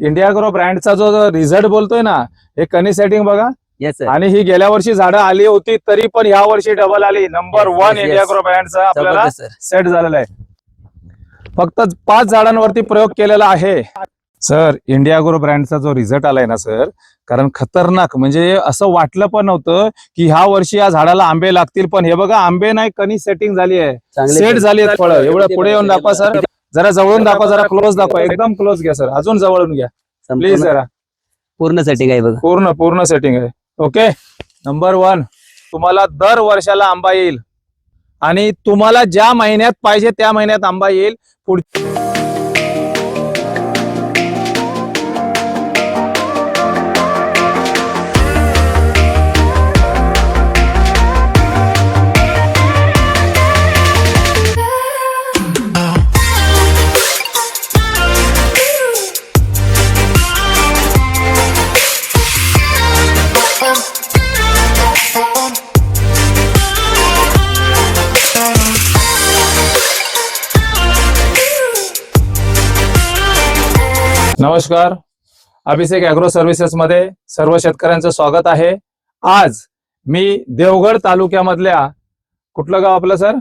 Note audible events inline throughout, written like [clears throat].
India Grow ब्रँडचा जो result बोलतोय ना हे कनी सेटिंग बघा. येस आणि ही गेल्या वर्षी झाडं आली होती तरी पण या वर्षी डबल आली. Number Yes, one yes, India yes. Grow ब्रँडचा आपल्याला जबरदस्त सर सेट झालेला आहे. फक्त पाच झाडांवरती प्रयोग केलेला आहे. सर इंडिया ग्रो ब्रँडचा जो रिझल्ट आलाय ना सर कारण खतरनाक म्हणजे असं वाटलं पण नव्हतं की ह्या वर्षी या झाडाला आंबे लागतील. पण हे बघा आंबे नाही कणी सेटिंग झाली आहे. सेट. झाली आहेत फळं. एवढं पुढे येऊन दाखवा सर जरा जवळून दाखवा जरा क्लोज दाखवा. एकदम क्लोज घ्या सर अजून जवळून घ्या. प्लीज जरा. पूर्ण सेटिंग आहे बघा. पूर्ण पूर्ण सेटिंग आहे. ओके नंबर वन तुम्हाला दर वर्षाला आंबा येईल. आणि तुम्हाला ज्या महिन्यात पाहिजे त्या महिन्यात आंबा येईल. पुढ नमस्कार. अभिषेक अॅग्रो सर्व्हिसेस मध्ये सर्व शेतकऱ्यांचं स्वागत आहे. आज मी देवगड तालुक्यामधल्या कुठलं गाव आपलं सर?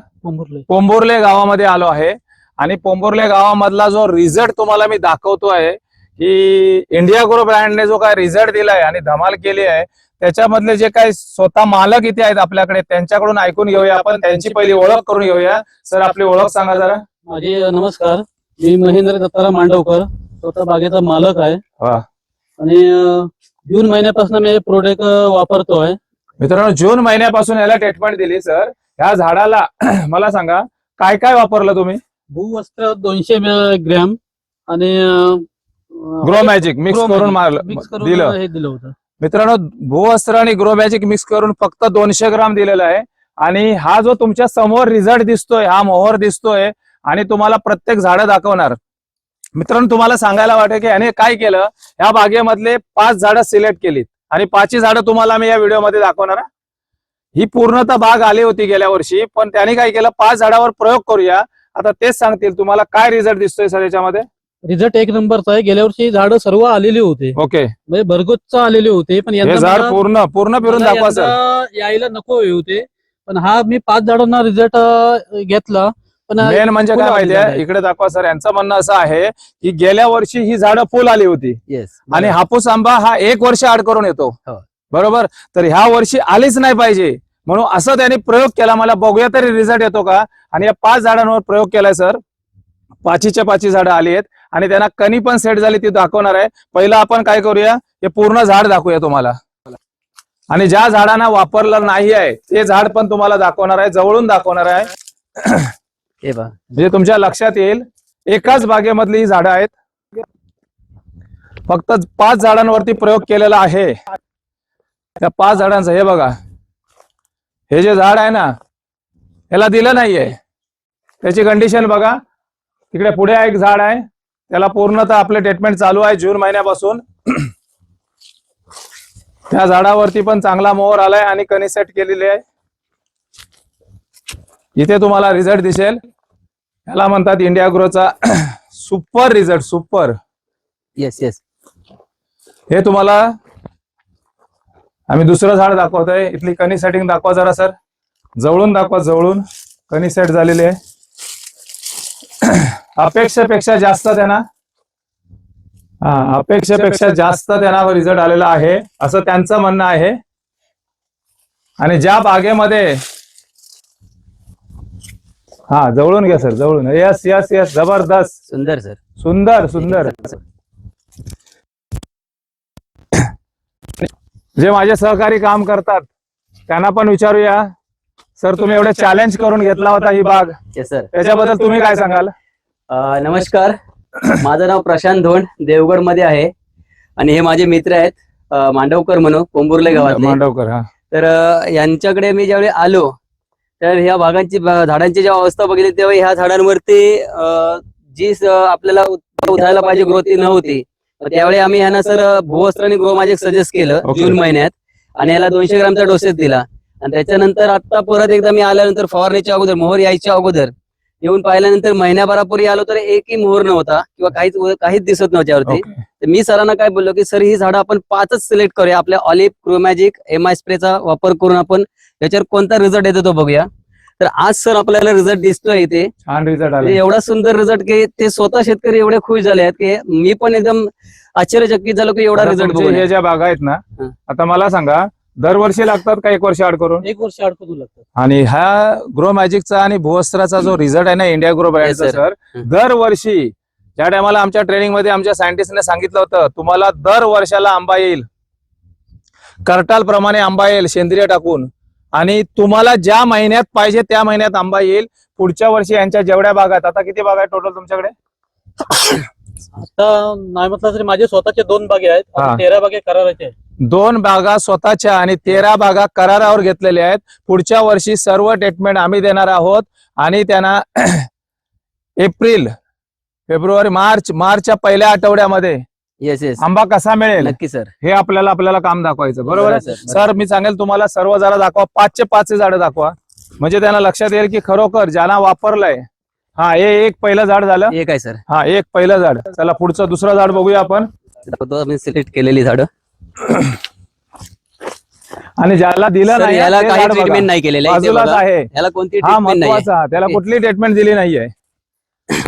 पोंभुर्ले गावामध्ये आलो आहे. आणि पोंभुर्ले गावामधला जो रिझल्ट तुम्हाला मी दाखवतोय की इंडिया ग्रो ब्रँडने जो काय रिझल्ट दिलाय आणि धमाल केली आहे त्याच्यामधले जे काही स्वतः मालक इथे आहेत आपल्याकडे त्यांच्याकडून ऐकून घेऊया आपण. त्यांची पहिली ओळख करून घेऊया. सर आपली ओळख सांगा जरा. माझे नमस्कार. मी महेंद्र दत्ताराम मांडवकर. स्वतः बागेचा मालक आहे. वा. आणि अं, जून महिन्यापासून मी हे प्रोडक्ट वापरतोय. मित्रांनो जून महिन्यापासून याला ट्रीटमेंट दिली सर ह्या झाडाला [clears throat] मला सांगा काय काय वापरलं तुम्ही? भूवस्त्र दोनशे ग्रॅम आणि ग्रो मॅजिक मिक्स करून मारलं मिक्स करून दिलं. हे दिलं होतं. मित्रांनो भूवस्त्र आणि ग्रो मॅजिक मिक्स करून फक्त दोनशे ग्राम दिलेला आहे. आणि हा जो तुमच्यासमोर रिझल्ट दिसतोय हा मोहर दिसतोय आणि तुम्हाला प्रत्येक झाडं दाखवणार. मित्रांनो तुम्हाला सांगायला वाटेल की याने काय केलं? या बागेमधले पाच झाडं सिलेक्ट केलीत. आणि पाचही झाडं तुम्हाला मी या व्हिडिओमध्ये दाखवणार आहे. ही पूर्णतः बाग आली होती गेल्या वर्षी पण त्याने काय केलं? पाच झाडावर प्रयोग करूया. आता तेच सांगतील तुम्हाला काय रिझल्ट दिसतोय सर याच्यामध्ये. रिझल्ट एक नंबरचा आहे. गेल्या वर्षी झाडं सर्व आलेली होते. ओके. म्हणजे भरगोच आलेले होते पण हे झाड मला- पूर्ण पूर्ण फिरून मला दाखवा सर. यंदा यायला नको होते. पण हा मी पाच झाडांना रिझल्ट घेतला. पण मेन म्हणजे काय माहितीये. इकडे दाखवा सर यांचं म्हणणं असं आहे की गेल्या वर्षी ही झाडं फुल आली होती. येस आणि हापूस आंबा हा एक वर्ष आड करून येतो. हो. बरोबर? तर ह्या वर्षी आलीच नाही पाहिजे. म्हणून असं त्यांनी प्रयोग केला. मला बघूया तरी रिझल्ट येतो का? आणि या पाच झाडांवर प्रयोग केलाय सर. पाचीच्या पाची झाडं आली आहेत. आणि त्यांना कणी पण सेट झाली ती दाखवणार आहे. पहिलं आपण काय करूया? हे पूर्ण झाड दाखवूया तुम्हाला. आणि ज्या झाडांना वापरलं नाही आहे ते झाड पण तुम्हाला दाखवणार आहे जवळून दाखवणार आहे. हे बघा. म्हणजे तुमच्या लक्षात येईल एकाच बागेमधली ही झाडं आहेत. फक्त पाच झाडांवरती प्रयोग केलेला आहे. त्या पाच झाडांचं हे बघा. हे जे झाड आहे ना ह्याला दिलं नाहीये. त्याची कंडिशन बघा. तिकडे पुढे एक झाड आहे. त्याला पूर्णतः आपले ट्रीटमेंट चालू आहे जून महिन्यापासून. [clears throat] त्या झाडावरती पण चांगला मोहर आलाय आणि कनिसेट सेट केलेली आहे. इथे तुम्हाला रिझल्ट दिसेल. याला म्हणतात India ग्रोचा super result super yes yes हे तुम्हाला आम्ही दुसरं झाड दाखवतोय. इथली कनी सेटिंग दाखवा जरा सर जवळून दाखवा जवळून. कनी सेट झालेली आहे. [clears throat] अपेक्षेपेक्षा जास्त त्यांना. हा अपेक्षेपेक्षा जास्त त्यांना रिझल्ट आलेला आहे. असं त्यांचं म्हणणं आहे. आणि ज्या बागेमध्ये हा जवळून घ्या सर जवळून. यस यस यस जबरदस्त. सुंदर सर. सुंदर सुंदर. जे माझे सहकारी काम करतात त्यांना पण विचारूया. सर तुम्ही एवढे चॅलेंज करून घेतला होता ही बाग. येस सर त्याच्याबद्दल तुम्ही काय सांगाल? अं, नमस्कार. माझं नाव प्रशांत धोंड देवगडमध्ये आहे. आणि हे माझे मित्र आहेत अं, मांडवकर म्हणून पोंबुर्ले गावातले. मांडवकर हा. तर अं, यांच्याकडे मी ज्यावेळी आलो तर ह्या भागांची झाडांची जेव्हा अवस्था बघितली तेव्हा ह्या झाडांवरती जी आपल्याला उठायला पाहिजे ग्रोथ ती नव्हती. तर त्यावेळी आम्ही यांना सर भूवस्त्र आणि ग्रो मॅजिक सजेस्ट केलं. जून महिन्यात. आणि याला दोनशे ग्रामचा डोसेस दिला. आणि त्याच्यानंतर आता परत एकदा मी आल्यानंतर फवारणीच्या अगोदर मोहर यायच्या अगोदर येऊन पाहिल्यानंतर महिन्याभरापूर्वी आलो तर एकही मोहर नव्हता किंवा काहीच काहीच दिसत नव्हत्या वरती ओके तर मी सरांना काय बोललो की सर ही झाडं आपण पाचच सिलेक्ट करूया. आपल्या ऑलिव्ह क्रोमॅजिक एम आय स्प्रेचा वापर करून आपण याच्यावर कोणता रिझल्ट येतो तो बघूया. तर आज सर आपल्याला रिझल्ट दिसतोय इथे. छान रिझल्ट म्हणजे आले एवढा सुंदर रिझल्ट की ते स्वतः शेतकरी एवढे खुश झाले आहेत की मी पण एकदम आश्चर्यचकित झालो की एवढा रिझल्ट हे ज्या बागा आहेत ना. आता मला सांगा दरवर्षी लागतात का एक वर्ष आड करून? एक वर्ष अडकून लागतात. आणि ह्या ग्रो मॅजिकचा आणि भुवस्त्राचा जो रिझल्ट आहे ना इंडिया ग्रो ब्रँडचा. सर हं. दरवर्षी ज्या टायमाला आमच्या ट्रेनिंगमध्ये आमच्या सायंटिस्टने सांगितलं होतं तुम्हाला दर वर्षाला आंबा येईल. करटाल प्रमाणे आंबा येईल सेंद्रिय टाकून. आणि तुम्हाला ज्या महिन्यात पाहिजे त्या महिन्यात आंबा येईल. पुढच्या वर्षी यांच्या जेवढ्या बागा आहेत आता किती बागा आहेत टोटल तुमच्याकडे? आता नाही म्हटलं तरी माझे स्वतःचे दोन बागे आहेत. हा. तेरा बागे कराराचे आहेत. दोन बागा स्वतःच्या आणि तेरा बागा करारावर घेतलेल्या आहेत. पुढच्या वर्षी सर्व ट्रीटमेंट आम्ही देणार आहोत. आणि त्यांना [clears throat] एप्रिल फेब्रुवारी मार्च मार्चच्या पहिल्या आठवड्यामध्ये येस येस आंबा कसा मिळेल? नक्की सर हे आपल्याला आपल्याला काम दाखवायचं. बरोबर आहे. सर मी सांगेल तुम्हाला सर्व झाडं दाखवा. पाचचे पाचचे झाडं दाखवा. म्हणजे त्यांना लक्षात येईल की खरोखर ज्यांना वापरलंय हा हे एक पहिलं झाड झालं. एक आहे सर हा एक पहिलं झाड. चला पुढचं दुसरं झाड बघूया आपण. सिलेक्ट केलेली झाडं. [coughs] आणि ज्याला दिलं नाही याला ते काही झाड बघा. ट्रीटमेंट नाही केलेलं आहे इथे बाजूलाच बघा. आहे. याला कोणती हा ट्रीटमेंट नाही महत्त्वाचा. त्याला कुठली ट्रीटमेंट दिली नाहीये.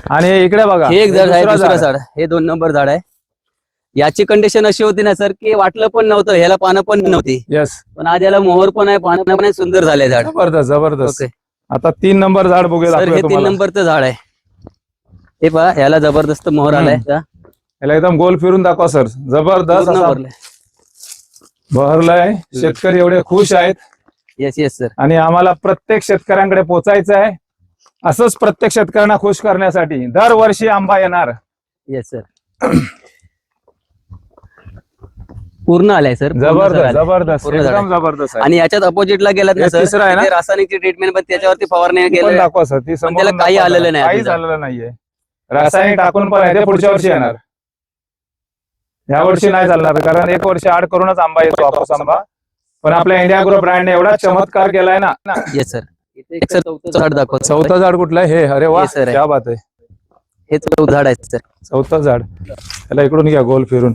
आणि इकडे बघा. हे एक झाड आहे दुसरं दुसरं झाड. हे दोन नंबर झाड आहे. याची कंडिशन अशी होती ना सर की वाटलं पण नव्हतं ह्याला पानं पण नव्हती. येस पण आज याला मोहर पण आहे पानं पण आहे सुंदर झाले झाड. जबरदस्त जबरदस्त. ओके. आता तीन नंबर झाड बघूया सर दाखवूया हे तीन तुम्हाला. नंबरचं झाड आहे. हे पहा ह्याला जबरदस्त मोहर आलाय याला एकदम गोल फिरून दाखवा सर जबरदस्त असा बहरलाय. शेतकरी एवढे खुश आहेत. येस येस सर आणि आम्हाला प्रत्येक शेतकऱ्यांकडे पोचायचं आहे. असंच प्रत्येक शेतकऱ्यांना खुश करण्यासाठी दरवर्षी आंबा येणार. येस सर पूर्ण आलाय सर जबरदस्त. जबरदस्त. पूर्ण एकदम जबरदस्त आहे. आणि याच्यात अपोजिटला गेलात ना हे सर तिसरं आहे ना? तिथे रासायनिकची ट्रीटमेंट पण त्याच्यावरती फवारणी ती पण केली दाखवा सर ती समोरून त्याला काही दाखवा आलेलं. नाही काहीच अजून. आलेलं नाहीये. रासायनिक टाकून पण आहे ते पुढच्या वर्षी येणार. या वर्षी नाही चालणार कारण एक वर्ष आड करूनच आंबा येतो हापूस आंबा. पण आपल्या इंडिया ग्रुप ब्रँडने एवढा चमत्कार केलाय ना. येस सर इथे सर चौथं झाड दाखवतो चौथं झाड कुठलं आहे? हे अरे वा हे sir आहे. क्या बात आहे. हे चौथं झाड आहे सर चौथं झाड. त्याला इकडून घ्या गोल फिरून.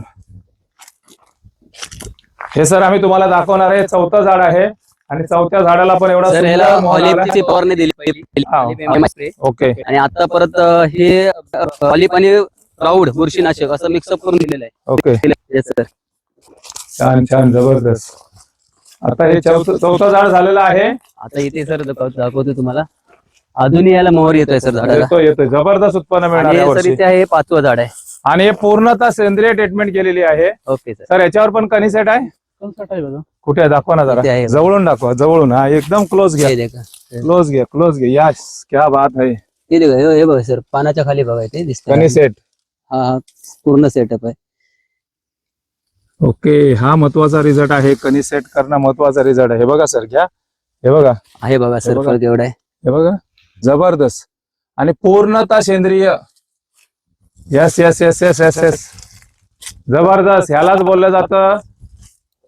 हे सर आम्ही तुम्हाला दाखवणार आहे चौथं झाड आहे. आणि चौथ्या झाडाला पण एवढा सर सुंदर ह्याला मोहर आलाय. ऑलिव्हची फवारणी दिली. पहिली हा, Olive. MI spray. ओके. आणि आता परत अं, हे ऑलिव्ह आणि प्राऊड बुरशीनाशक असं मिक्सअप करून दिलेलं आहे. ओके छान छान जबरदस्त. आता हे चौथं चौथं झाड झालेलं आहे. आता इथे सर दाखवतो तुम्हाला. अजूनही याला मोहर येतोय सर झाडाला. येतोय जबरदस्त उत्पन्न मिळणार आणि या सर वर्षी इथे आहे पाचवं झाड आहे. आणि हे पूर्णतः सेंद्रिय ट्रीटमेंट केलेली आहे. ओके सर सर याच्यावर पण कणी सेट आहे? कुठे आहे? दाखवा ना इथे जरा आहे. जवळून दाखवा जवळून. हा एकदम क्लोज घ्या. हे देखा. क्लोज घ्या क्लोज घ्या. यास क्या बात आहे. हे देखा हे- हे बघा सर पानाच्या खाली बघा ते दिसत कणी सेट हा हा पूर्ण सेटअप आहे. ओके हा महत्त्वाचा रिझल्ट आहे. कणी सेट करणं महत्त्वाचा रिझल्ट आहे. हे बघा सर घ्या. हे बघा. आहे बघा सर बघा. फळ केवढा आहे. हे बघा. जबरदस्त. आणि पूर्णतः सेंद्रिय. Yes yes yes yes yes yes जबरदस्त. ह्यालाच बोललं जातं.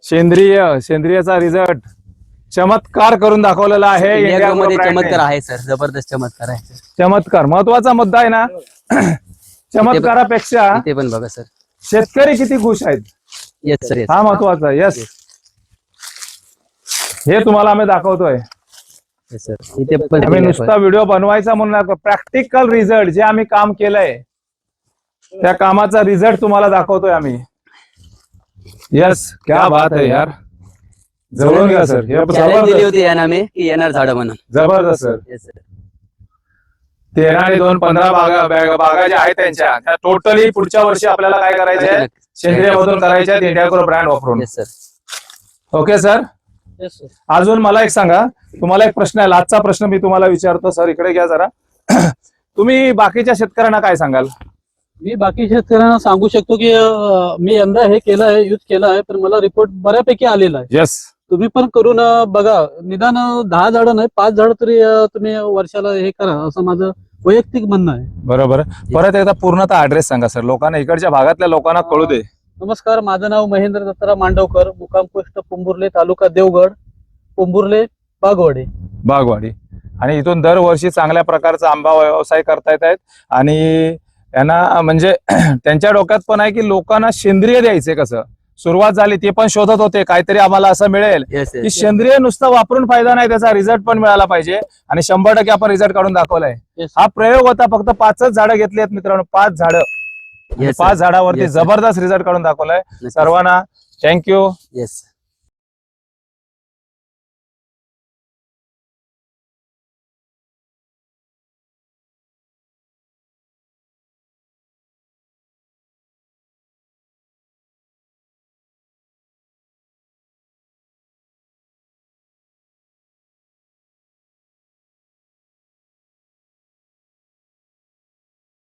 सेंद्रिय. सेंद्रियचा रिझल्ट चमत्कार करून दाखवलेला आहे. इंडिया India Grow मध्ये Grow brand ने. चमत्कार आहे सर जबरदस्त चमत्कार आहे. चमत्कार. महत्त्वाचा मुद्दा आहे ना. चमत्कारापेक्षा इथे पण बघा सर. शेतकरी किती खुश आहेत. येस सर येस हा महत्त्वाचा यस हे तुम्हाला आम्ही दाखवतोय. सर इथे पण आम्ही नुसता व्हिडिओ बनवायचा म्हणून प्रॅक्टिकल रिझल्ट जे आम्ही काम केलंय त्या कामाचा रिझल्ट तुम्हाला दाखवतोय आम्ही. यस क्या बात आहे यार. जवळून घ्या सर दिली होती यांना मी की येणार झाड म्हणून. जबरदस्त सर येस सर तेरा आणि दोन पंधरा बागा बागा बागा ज्या आहेत त्यांच्या त्या टोटली पुढच्या वर्षी आपल्याला काय करायचे आहे सेंद्रिय मधून करायचे आहेत इंडिया ब्रँड वापरून. Yes sir okay sir. अजून मला एक सांगा. तुम्हाला एक प्रश्न आहे आजचा प्रश्न मी तुम्हाला विचारतो सर इकडे घ्या जरा. [clears throat] तुम्ही बाकीच्या शेतकऱ्यांना काय सांगाल? मी बाकी शेतकऱ्यांना सांगू शकतो की अं, मी यंदा हे केलं आहे यूज केलं आहे पण मला रिपोर्ट बऱ्यापैकी आलेला आहे. येस तुम्ही पण करून बघा. निदान दहा झाडं नाही पाच झाडं तरी तुम्ही वर्षाला हे करा असं माझं वैयक्तिक म्हणणं आहे. बरोबर. परत एकदा पूर्णतः ऍड्रेस सांगा सर लोकांना इकडच्या भागातल्या लोकांना कळू दे. नमस्कार माझं नाव महेंद्र दत्तरा मांडवकर मुक्काम पोस्ट पोंभुर्ले तालुका देवगड पोंभुर्ले बागवाडी. बागवाडी. आणि इथून दरवर्षी चांगल्या प्रकारचा आंबा व्यवसाय करता येत आहेत. आणि यांना म्हणजे [clears throat] त्यांच्या डोक्यात पण आहे की लोकांना सेंद्रिय द्यायचे कसं? सुरुवात झाली ते पण शोधत होते काहीतरी आम्हाला असं मिळेल. की सेंद्रिय नुसतं वापरून फायदा नाही त्याचा रिझल्ट पण मिळाला पाहिजे. आणि शंभर टक्के आपण रिझल्ट काढून दाखवलाय. Yes. हा प्रयोग होता फक्त पाचच झाडं घेतली आहेत मित्रांनो पाच झाडं. Yes, पाच झाडावरती Yes, sir. जबरदस्त रिझल्ट काढून दाखवलाय. सर्वांना थँक्यू येस